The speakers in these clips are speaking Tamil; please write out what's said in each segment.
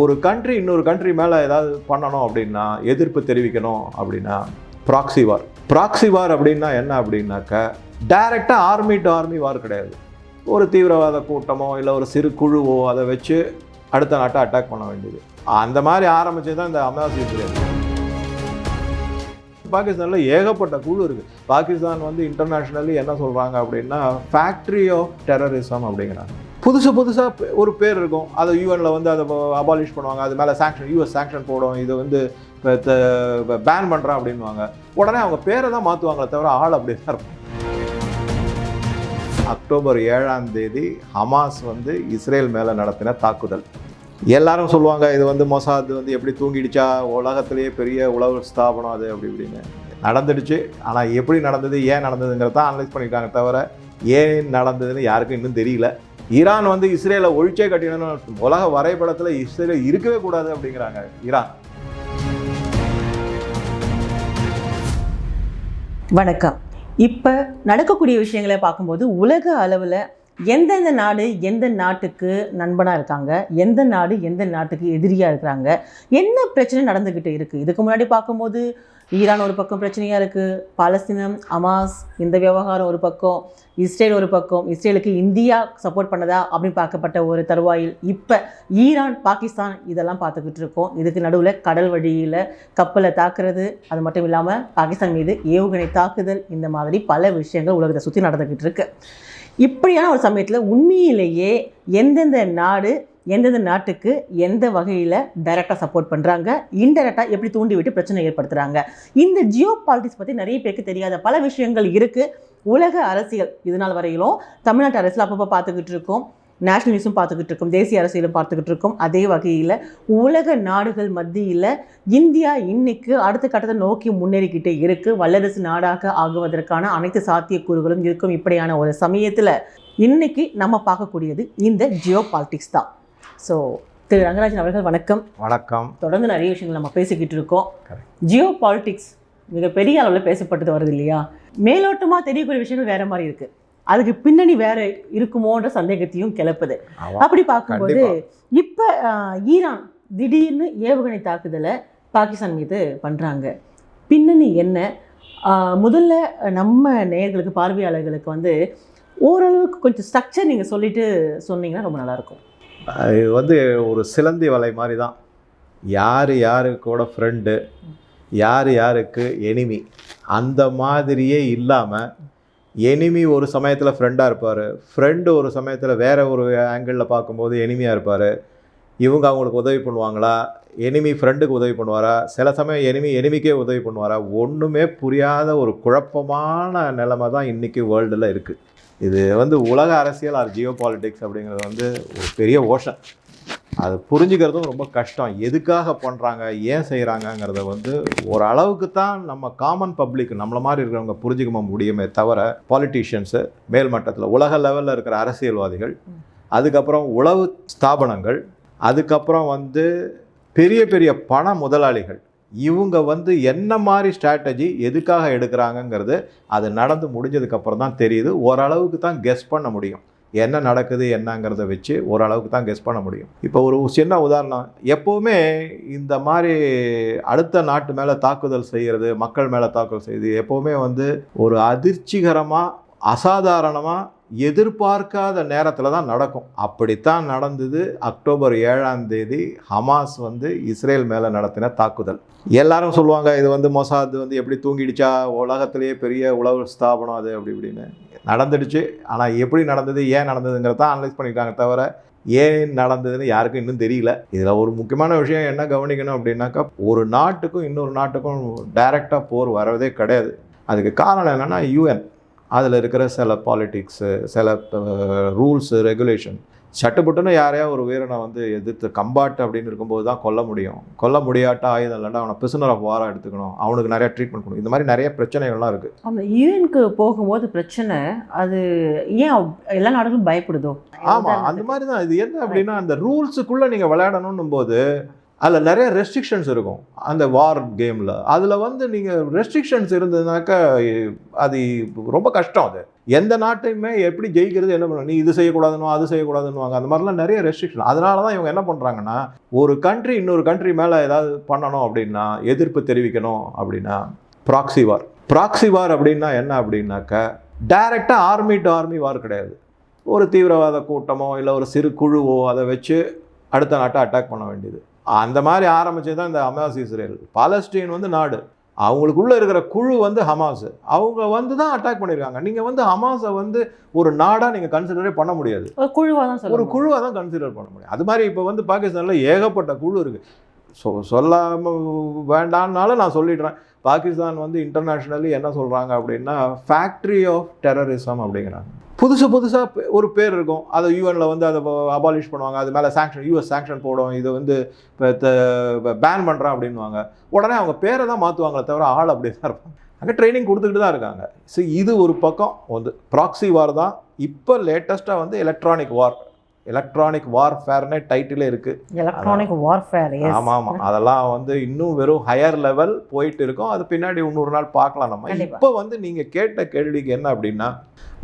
ஒரு கண்ட்ரி இன்னொரு கண்ட்ரி மேலே ஏதாவது பண்ணணும் அப்படின்னா எதிர்ப்பு தெரிவிக்கணும் அப்படின்னா ப்ராக்சி வார் ப்ராக்சி வார் அப்படின்னா என்ன அப்படின்னாக்கா டைரெக்டாக ஆர்மி டு ஆர்மி வார் கிடையாது. ஒரு தீவிரவாத கூட்டமோ இல்லை ஒரு சிறு குழுவோ அதை வச்சு அடுத்த நாட்டை அட்டாக் பண்ண வேண்டியது. அந்த மாதிரி ஆரம்பிச்சது தான் இந்த அமாவாசை யுத்தம். பாகிஸ்தானில் ஏகப்பட்ட குழு இருக்குது பாகிஸ்தான் வந்து இன்டர்நேஷ்னலி என்ன சொல்கிறாங்க அப்படின்னா ஃபேக்ட்ரி ஆஃப் டெரரிசம் அப்படிங்கிறாங்க. புதுசு புதுசாக ஒரு பேர் இருக்கும். அதை யூஎனில் வந்து அதை அபாலிஷ் பண்ணுவாங்க. அது மேலே சாங்ஷன் யூஎஸ் சாங்ஷன் போடும். இது வந்து பேன் பண்ணுறேன் அப்படின்வாங்க உடனே அவங்க பேரை தான் மாற்றுவாங்களே தவிர ஆள் அப்படி தான் இருக்கும் அக்டோபர் ஏழாம் தேதி ஹமாஸ் வந்து இஸ்ரேல் மேலே நடத்தின தாக்குதல். எல்லாரும் சொல்லுவாங்க இது வந்து மொசாத் வந்து எப்படி தூங்கிடுச்சா? உலகத்திலேயே பெரிய உளவு ஸ்தாபனம் அது அப்படி இப்படின்னு. நடந்துடுச்சு. ஆனால் எப்படி நடந்தது ஏன் நடந்ததுங்கிறத அனலைஸ் பண்ணியிருக்காங்க தவிர ஏன் நடந்ததுன்னு யாருக்கும் இன்னும் தெரியல. ஈரான் வந்து இஸ்ரேலை ஒழிச்சே கட்டிடணும் உலக வரைபடத்தில் இஸ்ரேல் இருக்கவே கூடாது அப்படிங்கிறாங்க ஈரான். வணக்கம். இப்போ நடக்கக்கூடிய விஷயங்களை பார்க்கும்போது உலக அளவில் எந்தெந்த நாடு எந்த நாட்டுக்கு நண்பனாக இருக்காங்க? எந்த நாடு எந்த நாட்டுக்கு எதிரியாக இருக்கிறாங்க? என்ன பிரச்சனை நடந்துக்கிட்டு இருக்குது இதுக்கு முன்னாடி பார்க்கும்போது ஈரான் ஒரு பக்கம் பிரச்சனையாக இருக்குது பாலஸ்தீனம் அமாஸ் இந்த விவகாரம் ஒரு பக்கம் இஸ்ரேல் ஒரு பக்கம் இஸ்ரேலுக்கு இந்தியா சப்போர்ட் பண்ணதா அப்படின்னு பார்க்கப்பட்ட ஒரு தருவாயில் இப்போ ஈரான் பாகிஸ்தான் இதெல்லாம் பார்த்துக்கிட்டு இருக்கோம். இதுக்கு நடுவில் கடல் வழியில் கப்பலை தாக்குறது அது மட்டும் இல்லாமல் பாகிஸ்தான் மீது ஏவுகணை தாக்குதல் இந்த மாதிரி பல விஷயங்கள் உலகத்தை சுற்றி நடந்துக்கிட்டு இருக்கு. இப்படியான ஒரு சமயத்தில் உண்மையிலேயே எந்தெந்த நாடு எந்தெந்த நாட்டுக்கு எந்த வகையில் டைரெக்டாக சப்போர்ட் பண்ணுறாங்க இன்டெரக்டாக எப்படி தூண்டி விட்டு பிரச்சனை ஏற்படுத்துகிறாங்க இந்த ஜியோ பாலிட்டிக்ஸ் பற்றி நிறைய பேருக்கு தெரியாத பல விஷயங்கள் இருக்குது உலக அரசியல் இது நாள் வரையிலும் தமிழ்நாட்டு அரசியல் அப்பப்போ பார்த்துக்கிட்டு இருக்கோம். நேஷனல் நியூஸும் பார்த்துக்கிட்டு இருக்கோம். தேசிய அரசியலும் பார்த்துக்கிட்டு இருக்கோம். அதே வகையில் உலக நாடுகள் மத்தியில் இந்தியா இன்னைக்கு அடுத்த கட்டத்தை நோக்கி முன்னேறிக்கிட்டே இருக்குது வல்லரசு நாடாக ஆகுவதற்கான அனைத்து சாத்தியக்கூறுகளும் இருக்கும். இப்படியான ஒரு சமயத்தில் இன்னைக்கு நம்ம பார்க்கக்கூடியது இந்த ஜியோ பாலிட்டிக்ஸ் தான். ஸோ திரு ரங்கராஜன் அவர்கள் வணக்கம். வணக்கம். தொடர்ந்து நிறைய விஷயங்கள் நம்ம பேசிக்கிட்டு இருக்கோம். ஜியோ பாலிட்டிக்ஸ் மிகப்பெரிய அளவில் பேசப்பட்டது வருது இல்லையா? மேலோட்டமாக தெரியக்கூடிய விஷயங்கள் வேற மாதிரி இருக்கு. அதுக்கு பின்னணி வேற இருக்குமோன்ற சந்தேகத்தையும் கிளப்புது. அப்படி பார்க்கும்போது. இப்போ ஈரான் திடீர்னு ஏவுகணை தாக்குதலை பாகிஸ்தான் மீது பண்ணுறாங்க பின்னணி என்ன? முதல்ல நம்ம நேயர்களுக்கு பார்வையாளர்களுக்கு வந்து ஓரளவுக்கு கொஞ்சம் ஸ்ட்ரக்சர் நீங்கள் சொல்லிட்டு சொன்னீங்கன்னா ரொம்ப நல்லாயிருக்கும் இது வந்து ஒரு சிலந்தி வலை மாதிரி தான். யார் யாருக்கூட ஃப்ரெண்டு யார் யாருக்கு எனிமி அந்த மாதிரியே இல்லாமல் எனிமி ஒரு சமயத்தில் ஃப்ரெண்டாக இருப்பார். ஃப்ரெண்டு ஒரு சமயத்தில் வேறு ஒரு ஆங்கிளில் பார்க்கும்போது எனிமியாக இருப்பார். இவங்க அவங்களுக்கு உதவி பண்ணுவாங்களா? எனிமி ஃப்ரெண்டுக்கு உதவி பண்ணுவாரா? சில சமயம் எனிமி எனிமிக்கே உதவி பண்ணுவாரா? ஒன்றுமே புரியாத ஒரு குழப்பமான நிலமை தான் இன்றைக்கி வேர்ல்டில் இருக்குது இது வந்து உலக அரசியல் ஆர் ஜியோ பாலிட்டிக்ஸ் அப்படிங்கிறது வந்து ஒரு பெரிய ஓஷன் அது புரிஞ்சுக்கிறதும் ரொம்ப கஷ்டம். எதுக்காக பண்ணுறாங்க ஏன் செய்கிறாங்கங்கிறத வந்து ஓரளவுக்கு தான் நம்ம காமன் பப்ளிக் நம்மள மாதிரி இருக்கிறவங்க புரிஞ்சுக்க முடியுமே தவிர பாலிட்டிஷியன்ஸு மேல்மட்டத்தில் உலக லெவலில் இருக்கிற அரசியல்வாதிகள் அதுக்கப்புறம் உளவு ஸ்தாபனங்கள் அதுக்கப்புறம் வந்து பெரிய பெரிய பண முதலாளிகள் இவங்க வந்து என்ன மாதிரி ஸ்ட்ராட்டஜி எதுக்காக எடுக்கிறாங்கங்கிறது அது நடந்து முடிஞ்சதுக்கப்புறம் தான் தெரியுது. ஓரளவுக்கு தான் கெஸ் பண்ண முடியும். என்ன நடக்குது என்னங்கிறத வச்சு ஓரளவுக்கு தான் கெஸ் பண்ண முடியும். இப்போ ஒரு சின்ன உதாரணம். எப்போவுமே இந்த மாதிரி அடுத்த நாட்டு மேலே தாக்குதல் செய்கிறது மக்கள் மேலே தாக்குதல் செய்யுது எப்போவுமே வந்து ஒரு அதிர்ச்சிகரமாக அசாதாரணமாக எதிர்பார்க்காத நேரத்தில் தான் நடக்கும். அப்படித்தான் நடந்தது. அக்டோபர் ஏழாம் தேதி ஹமாஸ் வந்து இஸ்ரேல் மேலே நடத்தின தாக்குதல். எல்லாரும் சொல்லுவாங்க இது வந்து மொசாத் வந்து எப்படி தூங்கிடுச்சா? உலகத்திலேயே பெரிய உளவு ஸ்தாபனம் அது அப்படி இப்படின்னு. நடந்துடுச்சு. ஆனால் எப்படி நடந்தது ஏன் நடந்ததுங்கிறத அனலைஸ் பண்ணியிருக்காங்க தவிர ஏன் நடந்ததுன்னு யாருக்கும் இன்னும் தெரியல. இதில் ஒரு முக்கியமான விஷயம் என்ன கவனிக்கணும் அப்படின்னாக்கா ஒரு நாட்டுக்கும் இன்னொரு நாட்டுக்கும் டைரெக்டாக போர் வரதே கிடையாது. அதுக்கு காரணம் என்னென்னா யூஎன் அதில் இருக்கிற சில பாலிட்டிக்ஸு சில ரூல்ஸு ரெகுலேஷன் சட்டுப்புட்டுன்னு யாரையா ஒரு வீரனை வந்து எதிர்த்து கம்பாட்டு அப்படின்னு இருக்கும்போது தான் கொல்ல முடியும். கொல்ல முடியாட்டா ஆயுதம் இல்லைன்னா அவனை பிசுனர் ஆஃப் வாராக எடுத்துக்கணும். அவனுக்கு நிறைய ட்ரீட்மெண்ட் கொடுக்கணும். இந்த மாதிரி நிறைய பிரச்சனைகள்லாம் இருக்குது அந்த யூஎனுக்கு போகும்போது பிரச்சனை அது ஏன் எல்லா நாடுகளும் பயப்படுதோ? ஆமாம் அந்த மாதிரி தான். இது என்ன அப்படின்னா அந்த ரூல்ஸுக்குள்ளே நீங்கள் விளையாடணும்னும் போது அதில் நிறைய ரெஸ்ட்ரிக்ஷன்ஸ் இருக்கும். அந்த வார் கேமில் அதில் வந்து நீங்கள் ரெஸ்ட்ரிக்ஷன்ஸ் இருந்ததுனாக்கா அது ரொம்ப கஷ்டம் அது. எந்த நாட்டையுமே எப்படி ஜெயிக்கிறது என்ன பண்ணணும் நீ இது செய்யக்கூடாதுன்னு அது செய்யக்கூடாதுன்னுவாங்க. அந்த மாதிரிலாம் நிறைய ரெஸ்ட்ரிக்ஷன் அதனால தான் இவங்க என்ன பண்ணுறாங்கன்னா ஒரு கண்ட்ரி இன்னொரு கண்ட்ரி மேலே ஏதாவது பண்ணணும் அப்படின்னா எதிர்ப்பு தெரிவிக்கணும் அப்படின்னா ப்ராக்சி வார் ப்ராக்சி வார் அப்படின்னா என்ன அப்படின்னாக்க டைரெக்டாக ஆர்மி டு ஆர்மி வார் கிடையாது. ஒரு தீவிரவாத கூட்டமோ இல்லை ஒரு சிறு குழுவோ அதை வச்சு அடுத்த நாட்டை அட்டாக் பண்ண வேண்டியது. அந்த மாதிரி ஆரம்பிச்சது தான் இந்த ஹமாஸ் இஸ்ரேல். பாலஸ்டீன் வந்து நாடு. அவங்களுக்குள்ள இருக்கிற குழு வந்து ஹமாஸ். அவங்க வந்து தான் அட்டாக் பண்ணியிருக்காங்க நீங்கள் வந்து ஹமாஸை வந்து ஒரு நாடாக நீங்கள் கன்சிடரே பண்ண முடியாது. ஒரு குழுவாக தான் ஒரு குழுவாக தான் கன்சிடர் பண்ண முடியும். அது மாதிரி இப்போ வந்து பாகிஸ்தானில் ஏகப்பட்ட குழு இருக்குது ஸோ சொல்லாமல் வேண்டான்னாலும் நான் சொல்லிடுறேன். பாகிஸ்தான் வந்து இன்டர்நேஷ்னலி என்ன சொல்கிறாங்க அப்படின்னா ஃபேக்ட்ரி ஆஃப் டெரரிசம் அப்படிங்கிறாங்க. புதுசு புதுசாக ஒரு பேர் இருக்கும். அதை யூஎனில் வந்து அதை அபாலிஷ் பண்ணுவாங்க. அது மேலே சாங்ஷன் யூஎஸ் சாங்ஷன் போடும். இது வந்து இப்போ பேன் பண்ணுறான் அப்படின்வாங்க உடனே அவங்க பேரை தான் மாற்றுவாங்களே தவிர ஆள் அப்படி தான் இருப்பாங்க. அங்கே ட்ரைனிங் கொடுத்துக்கிட்டு தான் இருக்காங்க. ஸோ இது ஒரு பக்கம். வந்து ப்ராக்ஸி வார் தான். இப்போ லேட்டஸ்ட்டாக வந்து எலக்ட்ரானிக் வார் எலக்ட்ரானிக் வார்ஃபேர்னே டைட்டிலே இருக்குது எலக்ட்ரானிக் வார்ஃபேர் ஆமாம் ஆமாம். அதெல்லாம் வந்து இன்னும் வெறும் ஹையர் லெவல் போயிட்டு இருக்கும். அது பின்னாடி இன்னொரு நாள் பார்க்கலாம் நம்ம. இப்போ வந்து நீங்கள் கேட்ட கேள்விக்கு என்ன அப்படின்னா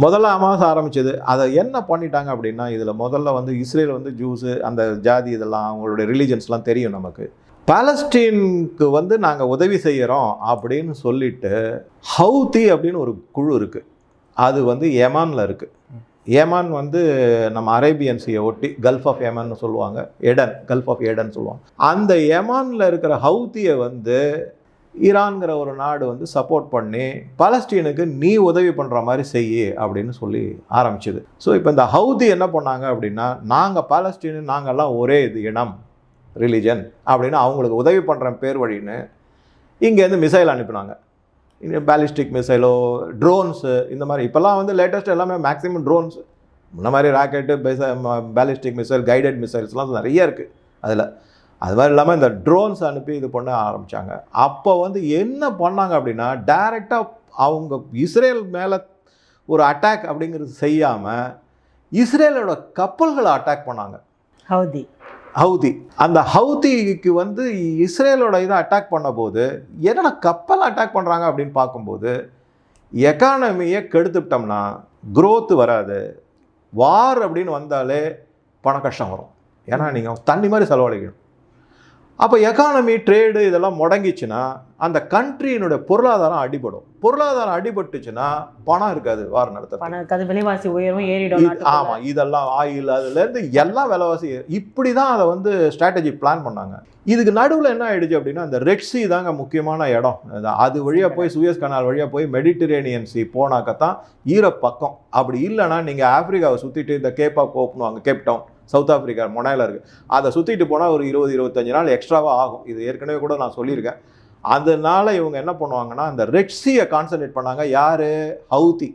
முதல்ல அமாவாசை ஆரம்பிச்சது. அதை என்ன பண்ணிட்டாங்க அப்படின்னா இதில் முதல்ல வந்து இஸ்ரேல் வந்து ஜூஸு அந்த ஜாதி இதெல்லாம் அவங்களுடைய ரிலீஜன்ஸ்லாம் தெரியும் நமக்கு. பாலஸ்டீனுக்கு வந்து நாங்கள் உதவி செய்கிறோம் அப்படின்னு சொல்லிட்டு ஹவுதி அப்படின்னு ஒரு குழு இருக்குது அது வந்து ஏமானில் இருக்குது ஏமான் வந்து நம்ம அரேபியன் சீயை ஒட்டி கல்ஃப் ஆஃப் ஏமான்னு சொல்லுவாங்க. எடன் கல்ஃப் ஆஃப் எடன் சொல்லுவாங்க. அந்த ஏமானில் இருக்கிற ஹவுதியை வந்து ஈரான்கிற ஒரு நாடு வந்து சப்போர்ட் பண்ணி பாலஸ்டீனுக்கு நீ உதவி பண்ணுற மாதிரி செய்யு அப்படின்னு சொல்லி ஆரம்பிச்சது. ஸோ இப்போ இந்த ஹவுதி என்ன பண்ணாங்க அப்படின்னா நாங்கள் பாலஸ்டீனு நாங்கள்லாம் ஒரே இது இனம் ரிலிஜன் அப்படின்னு அவங்களுக்கு உதவி பண்ணுற பேர் வழின்னு இங்கேருந்து மிசைல் அனுப்பினாங்க. பேலிஸ்டிக் மிசைலோ ட்ரோன்ஸு இந்த மாதிரி. இப்போல்லாம் வந்து லேட்டஸ்ட் எல்லாமே மேக்ஸிமம் ட்ரோன்ஸ் முன்ன மாதிரி ராக்கெட்டு பேலிஸ்டிக் மிசைல் கைடட் மிசைல்ஸ்லாம் நிறைய இருக்குது அதில். அது மாதிரி இல்லாமல் இந்த ட்ரோன்ஸ் அனுப்பி இது பண்ண ஆரம்பித்தாங்க அப்போ வந்து என்ன பண்ணாங்க அப்படின்னா டைரெக்டாக அவங்க இஸ்ரேல் மேலே ஒரு அட்டாக் அப்படிங்கிறது செய்யாமல் இஸ்ரேலோட கப்பல்களை அட்டாக் பண்ணாங்க. ஹவுதி. ஹவுதி. அந்த ஹவுதிக்கு வந்து இஸ்ரேலோட இதை அட்டாக் பண்ணும்போது என்னடா கப்பல் அட்டாக் பண்ணுறாங்க அப்படின்னு பார்க்கும்போது எக்கானமியை கெடுத்துட்டோம்னா growth வராது. வார் அப்படின்னு வந்தாலே பண கஷ்டம் வரும். ஏன்னா நீங்கள் தண்ணி மாதிரி செலவழிக்கணும். அப்போ எக்கானமி ட்ரேடு இதெல்லாம் முடங்கிச்சுன்னா அந்த கண்ட்ரியினுடைய பொருளாதாரம் அடிபடும். பொருளாதாரம் அடிபட்டுச்சுன்னா பணம் இருக்காது வார் நடத்த பணம் இருக்காது விலைவாசி உயர்வும் ஏறிடும் இது- நாட்டுக்குள்ள. ஆமா இதெல்லாம் ஆயில் அதுலேருந்து எல்லாம் விலைவாசி இப்படி தான் அதை வந்து ஸ்ட்ராட்டஜி பிளான் பண்ணாங்க. இதுக்கு நடுவில் என்ன ஆயிடுச்சு அப்படின்னா இந்த ரெட் சி தாங்க முக்கியமான இடம். அது- வழியாக போய் சுயஸ் கனால் வழியாக போய் மெடிட்டரேனியன் சி போனாக்கத்தான் ஈரப் பக்கம் அப்படி இல்லைன்னா நீங்கள் ஆப்பிரிக்காவை சுற்றிட்டு இந்த கேப் ஆஃப் ஓப்பனுவாங்க கேப் டவுன் சவுத் ஆப்பிரிக்கா முனையில் இருக்குது அதை சுற்றிட்டு போனால் ஒரு இருபது இருபத்தஞ்சு நாள் எக்ஸ்ட்ராவாக ஆகும். இது ஏற்கனவே கூட நான் சொல்லியிருக்கேன். அதனால இவங்க என்ன பண்ணுவாங்கன்னா அந்த ரெட்ஸியை கான்சன்ட்ரேட் பண்ணாங்க. யார்? ஹவுதி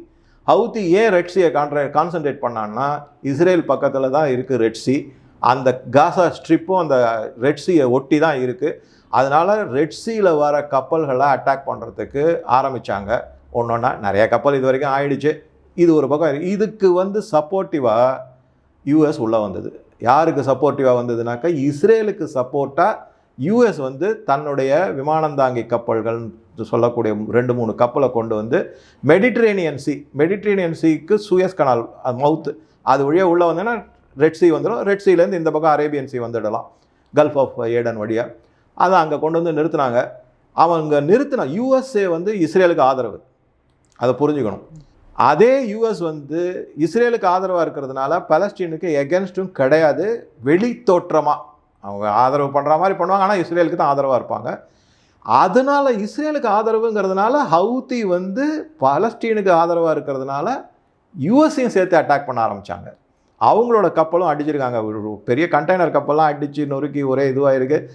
ஹவுதி ஏன் ரெட்ஸியை கான்ட்ரே கான்சன்ட்ரேட் பண்ணான்னா இஸ்ரேல் பக்கத்தில் தான் இருக்குது ரெட்ஸி அந்த காசா ஸ்ட்ரிப்பும் அந்த ரெட்ஸியை ஒட்டி தான் இருக்குது அதனால் ரெட்ஸியில் வர கப்பல்களை அட்டாக் பண்ணுறதுக்கு ஆரம்பித்தாங்க ஒன்றா நிறைய கப்பல் இது வரைக்கும் ஆயிடுச்சு. இது ஒரு பக்கம். இதுக்கு வந்து சப்போர்ட்டிவாக யூஎஸ் உள்ளே வந்தது. யாருக்கு சப்போர்ட்டிவாக வந்ததுனாக்கா இஸ்ரேலுக்கு சப்போர்ட்டாக யூஎஸ் வந்து தன்னுடைய விமானந்தாங்கி கப்பல்கள் சொல்லக்கூடிய ரெண்டு மூணு கப்பலை கொண்டு வந்து மெடிட்ரேனியன் சி மெடிட்ரேனியன் சீக்கு சுயஸ் கனால் மவுத்து அது வழியாக உள்ளே வந்தேன்னா ரெட் சி வந்துடும். ரெட் சீலேருந்து இந்த பக்கம் அரேபியன் சி வந்துடலாம். கல்ஃப் ஆஃப் ஏடன் வழியாக அதை அங்கே கொண்டு வந்து நிறுத்தினாங்க. அவங்க நிறுத்தின யூஎஸ்ஏ வந்து இஸ்ரேலுக்கு ஆதரவு. அதை புரிஞ்சுக்கணும். அதே யூஎஸ் வந்து இஸ்ரேலுக்கு ஆதரவாக இருக்கிறதுனால பலஸ்டீனுக்கு எகென்ஸ்டும் கிடையாது. வெளி தோற்றமாக அவங்க ஆதரவு பண்ணுற மாதிரி பண்ணுவாங்க. ஆனால் இஸ்ரேலுக்கு தான் ஆதரவாக இருப்பாங்க. அதனால் இஸ்ரேலுக்கு ஆதரவுங்கிறதுனால ஹவுதி வந்து பலஸ்டீனுக்கு ஆதரவாக இருக்கிறதுனால யூஎஸையும் சேர்த்து அட்டாக் பண்ண ஆரம்பித்தாங்க அவங்களோட கப்பலும் அடிச்சிருக்காங்க. ஒரு ஒரு பெரிய கண்டெய்னர் கப்பல்லாம் அடித்து நொறுக்கி ஒரே இதுவாக இருக்குது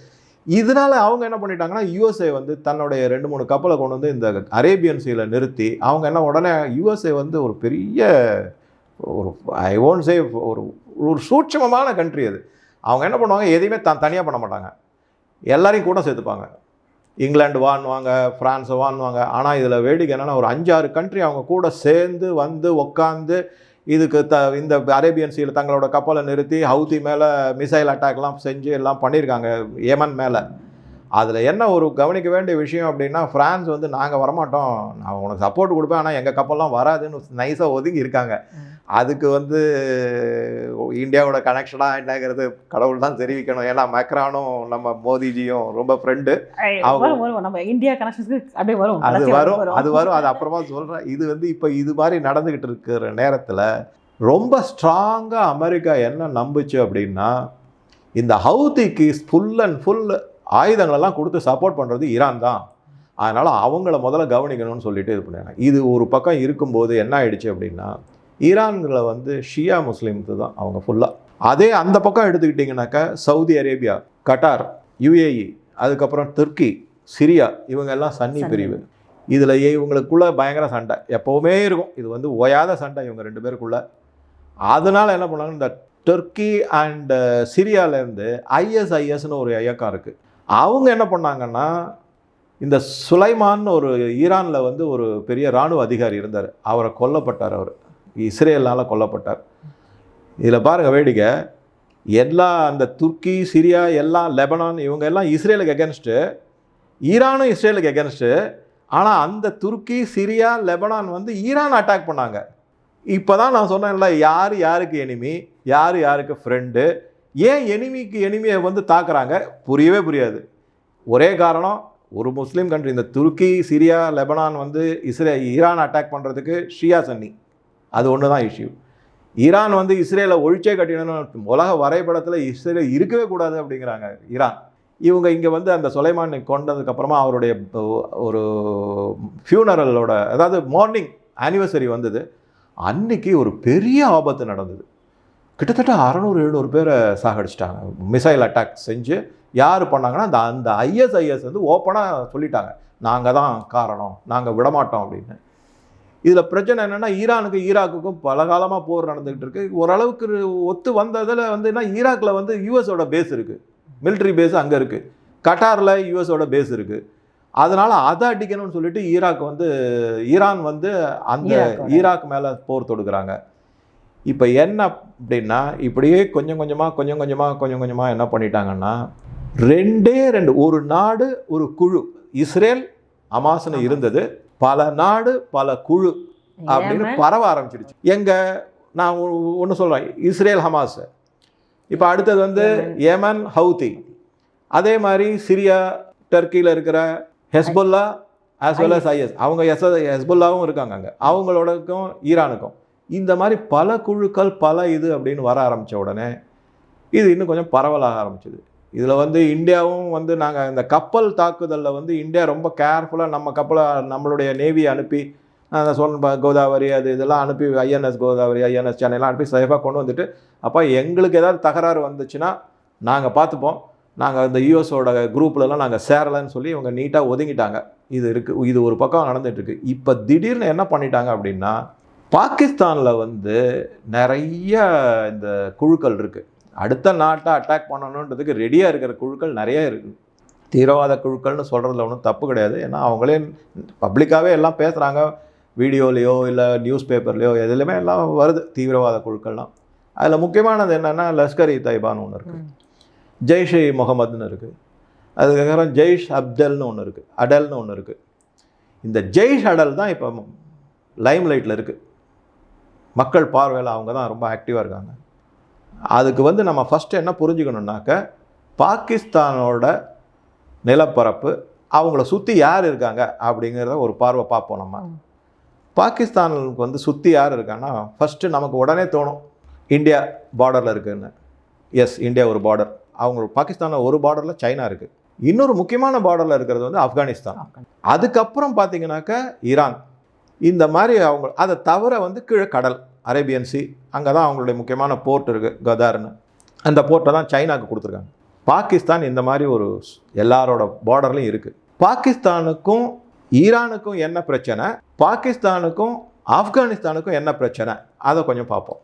இதனால அவங்க என்ன பண்ணிட்டாங்கன்னா யூஎஸ்ஏ வந்து தன்னுடைய ரெண்டு மூணு கப்பலை கொண்டு வந்து இந்த அரேபியன் சீல நிறுத்தி அவங்க என்ன உடனே யூஎஸ்ஏ வந்து ஒரு பெரிய ஒரு ஐ ஓன்ட் சே ஒரு ஒரு சூட்சமமான கண்ட்ரி அது. அவங்க என்ன பண்ணுவாங்க எதையுமே தான் தனியாக பண்ண மாட்டாங்க. எல்லாரையும் கூட சேர்த்துப்பாங்க. இங்கிலாந்து வான்வாங்க ஃப்ரான்ஸை வான்வாங்க ஆனால் இதில் வேடிக்கை என்னென்னா ஒரு அஞ்சாறு கண்ட்ரி அவங்க கூட சேர்ந்து வந்து உக்காந்து இதுக்கு த இந்த அரேபியன் சீல தங்களோட கப்பலை நிறுத்தி ஹவுதி மேலே மிசைல் அட்டாக்லாம் செஞ்சு எல்லாம் பண்ணியிருக்காங்க ஏமன் மேலே. அதில் என்ன ஒரு கவனிக்க வேண்டிய விஷயம் அப்படின்னா ஃப்ரான்ஸ் வந்து நாங்கள் வரமாட்டோம். நான் உனக்கு சப்போர்ட் கொடுப்பேன் ஆனால் எங்கள் கப்பல்லாம் வராதுன்னு நைஸாக ஒதுங்கி இருக்காங்க. அதுக்கு வந்து இந்தியாவோட கனெக்ஷனாக என்னங்கிறது கடவுள் தான் தெரிவிக்கணும். ஏன்னா மெக்ரானும் நம்ம மோதிஜியும் ரொம்ப ஃப்ரெண்டு அவங்க- நம்ம இந்தியா கனெக்ஷன்ஸ்க்கு அப்படியே வரும். அது வரும் அது வரும். அது அப்புறமா சொல்கிறேன் இது வந்து இப்போ இது மாதிரி நடந்துக்கிட்டு இருக்கிற நேரத்தில் ரொம்ப ஸ்ட்ராங்காக அமெரிக்கா என்ன நம்புச்சு அப்படின்னா இந்த ஹவுதிக்கு ஃபுல் அண்ட் ஃபுல் ஆயுதங்களெல்லாம் கொடுத்து சப்போர்ட் பண்ணுறது ஈரான் தான். அதனால் அவங்கள முதல்ல கவனிக்கணும்னு சொல்லிட்டு இது பண்ணாங்க இது ஒரு பக்கம் இருக்கும்போது என்ன ஆயிடுச்சு அப்படின்னா ஈரான்களை வந்து ஷியா முஸ்லீம்ஸ் தான் அவங்க ஃபுல்லாக அதே அந்த பக்கம் எடுத்துக்கிட்டிங்கனாக்கா சவுதி அரேபியா கட்டார் யுஏஇ அதுக்கப்புறம் துர்க்கி சிரியா இவங்க எல்லாம் சன்னி. பிரிவு. இதில் இவங்களுக்குள்ள பயங்கர சண்டை. எப்போவுமே இருக்கும். இது வந்து ஓயாத சண்டை இவங்க ரெண்டு பேருக்குள்ள. அதனால என்ன பண்ணாங்க இந்த டர்க்கி அண்ட் சிரியாலேருந்து ஐஎஸ்ஐஎஸ்னு ஒரு இயக்கம் இருக்குது அவங்க என்ன பண்ணாங்கன்னா இந்த சுலைமான் ஒரு ஈரானில் வந்து ஒரு பெரிய இராணுவ அதிகாரி இருந்தார். அவரை கொல்லப்பட்டார் அவர். இஸ்ரேலால் கொல்லப்பட்டார். இதில் பாருங்கள் வேடிக்கை. எல்லா அந்த துர்க்கி சிரியா எல்லாம் லெபனான் இவங்க எல்லாம் இஸ்ரேலுக்கு எகென்ஸ்ட்டு ஈரானும் இஸ்ரேலுக்கு எகென்ஸ்ட்டு ஆனால் அந்த துருக்கி சிரியா லெபனான் வந்து ஈரான் அட்டாக் பண்ணாங்க. இப்போ தான் நான் சொன்னேன்ல யார் யாருக்கு எனிமி யார் யாருக்கு ஃப்ரெண்டு ஏன் எனிமிக்கு எனிமியை வந்து தாக்குறாங்க? புரியவே புரியாது. ஒரே காரணம் ஒரு முஸ்லீம் கண்ட்ரி இந்த துருக்கி சிரியா லெபனான் வந்து இஸ்ரே ஈரான் அட்டாக் பண்ணுறதுக்கு ஷியா சன்னி. அது ஒன்று தான் இஷ்யூ ஈரான் வந்து இஸ்ரேலை ஒழிச்சே கட்டிடணும் உலக வரைபடத்தில் இஸ்ரேல் இருக்கவே கூடாது அப்படிங்கிறாங்க ஈரான். இவங்க இங்கே வந்து அந்த சுலைமான் கொண்டதுக்கப்புறமா அவருடைய ஒரு ஃபியூனரலோட அதாவது மார்னிங் ஆனிவர்சரி வந்தது. அன்னைக்கு ஒரு பெரிய ஆபத்து நடந்தது. கிட்டத்தட்ட அறநூறு எழுநூறு பேரை சாகடிச்சிட்டாங்க. மிசைல் அட்டாக் செஞ்சு யார் பண்ணாங்கன்னா அந்த அந்த ஐஎஸ்ஐஎஸ் வந்து ஓப்பனாக சொல்லிட்டாங்க. நாங்கள் தான் காரணம். நாங்கள் விடமாட்டோம் அப்படின்னு. இதில் பிரச்சனை என்னென்னா ஈரானுக்கு ஈராக்குக்கும் பல காலமாக போர் நடந்துகிட்டு இருக்கு. ஓரளவுக்கு ஒத்து வந்ததில் வந்து என்ன ஈராக்கில் வந்து யூஎஸோட பேஸ் இருக்குது military பேஸ் அங்கே இருக்குது கட்டாரில் யூஎஸோட பேஸ் இருக்குது அதனால் அதை அடிக்கணும்னு சொல்லிட்டு ஈராக் வந்து ஈரான் வந்து அந்த. ஈராக் மேலே போர் தொடுக்குறாங்க. இப்போ என்ன அப்படின்னா இப்படியே கொஞ்சம் கொஞ்சமாக கொஞ்சம் கொஞ்சமாக கொஞ்சம் கொஞ்சமாக என்ன பண்ணிட்டாங்கன்னா ரெண்டே ரெண்டு ஒரு நாடு ஒரு குழு. இஸ்ரேல் அமாசனை. இருந்தது. பல நாடு பல குழு அப்படின்னு பரவ ஆரம்பிச்சிடுச்சு. எங்க நான் ஒன்று சொல்கிறேன் இஸ்ரேல் ஹமாஸ். இப்போ அடுத்தது வந்து ஏமன் ஹவுதி அதே மாதிரி சிரியா டர்க்கியில் இருக்கிற Hezbollah as well as IS. அவங்க எஸ் ஹெஸ்புல்லாவும் இருக்காங்க அங்கே. அவங்களோடக்கும் ஈரானுக்கும். இந்த மாதிரி பல குழுக்கள் பல இது அப்படின்னு வர ஆரம்பித்த உடனே இது இன்னும் கொஞ்சம் பரவலாக ஆரம்பிச்சது. இதில் வந்து இந்தியாவும் வந்து நாங்கள் இந்த கப்பல் தாக்குதலில் வந்து இந்தியா ரொம்ப கேர்ஃபுல்லாக நம்ம கப்பலை நம்மளுடைய நேவி அனுப்பி அந்த சொன் கோதாவரி அது இதெல்லாம் அனுப்பி ஐஎன்எஸ் கோதாவரி ஐஎன்எஸ் சென்னைலாம் அனுப்பி சேஃபாக கொண்டு வந்துட்டு அப்போ எங்களுக்கு ஏதாவது தகராறு வந்துச்சுன்னா நாங்கள் பார்த்துப்போம். நாங்கள் இந்த யூஎஸோட குரூப்லலாம் நாங்கள் சேரலைன்னு சொல்லி இவங்க நீட்டாக ஒதுங்கிட்டாங்க. இது இருக்குது இது ஒரு பக்கம் நடந்துகிட்ருக்கு இப்போ திடீர்னு என்ன பண்ணிட்டாங்க அப்படின்னா பாகிஸ்தானில் வந்து நிறைய இந்த குழுக்கள் இருக்குது அடுத்த நாட்டை அட்டாக் பண்ணணுன்றதுக்கு ரெடியாக இருக்கிற குழுக்கள் நிறைய இருக்குது தீவிரவாத குழுக்கள்னு சொல்கிறதுல ஒன்றும் தப்பு கிடையாது. ஏன்னா அவங்களே பப்ளிக்காகவே எல்லாம் பேசுகிறாங்க வீடியோலேயோ இல்லை நியூஸ் பேப்பர்லேயோ எதுலையுமே எல்லாம் வருது தீவிரவாத குழுக்கள்லாம். அதில் முக்கியமானது என்னென்னா லஷ்கர் இ தாய்பான்னு ஒன்று இருக்குது. ஜெய்ஷ் இ முகமதுன்னு இருக்குது அதுக்கப்புறம் ஜெய்ஷ் அப்டல்னு ஒன்று இருக்குது அடல்னு ஒன்று இருக்குது இந்த ஜெய்ஷ் அடல் தான் இப்போ லைம் லைட்டில் இருக்குது மக்கள் பார்வையில் அவங்க தான் ரொம்ப ஆக்டிவாக இருக்காங்க. அதுக்கு வந்து நம்ம ஃபஸ்ட்டு என்ன புரிஞ்சுக்கணுன்னாக்க பாகிஸ்தானோட நிலப்பரப்பு அவங்கள சுற்றி யார் இருக்காங்க அப்படிங்கிறத ஒரு பார்வை பார்ப்போம் நம்ம. பாகிஸ்தானுக்கு வந்து சுற்றி யார் இருக்காங்கன்னா ஃபஸ்ட்டு நமக்கு உடனே தோணும் இந்தியா பார்டரில் இருக்குன்னு. எஸ் இந்தியா ஒரு பார்டர் அவங்க பாகிஸ்தானில் ஒரு பார்டரில் சைனா இருக்குது இன்னொரு முக்கியமான பார்டரில் இருக்கிறது வந்து ஆப்கானிஸ்தான். அதுக்கப்புறம் பார்த்தீங்கன்னாக்கா ஈரான். இந்த மாதிரி அவங்க அதை தவிர வந்து கீழே கடல் அரேபியன் சி அங்கே தான் அவங்களுடைய முக்கியமான போர்ட் இருக்குது கதார்னு. அந்த போர்ட்டை தான் சைனாக்கு கொடுத்துருக்காங்க. பாகிஸ்தான் இந்த மாதிரி ஒரு எல்லாரோட பார்டர்லையும் இருக்குது பாகிஸ்தானுக்கும் ஈரானுக்கும் என்ன பிரச்சனை? பாகிஸ்தானுக்கும் ஆப்கானிஸ்தானுக்கும் என்ன பிரச்சனை? அதை கொஞ்சம் பார்ப்போம்.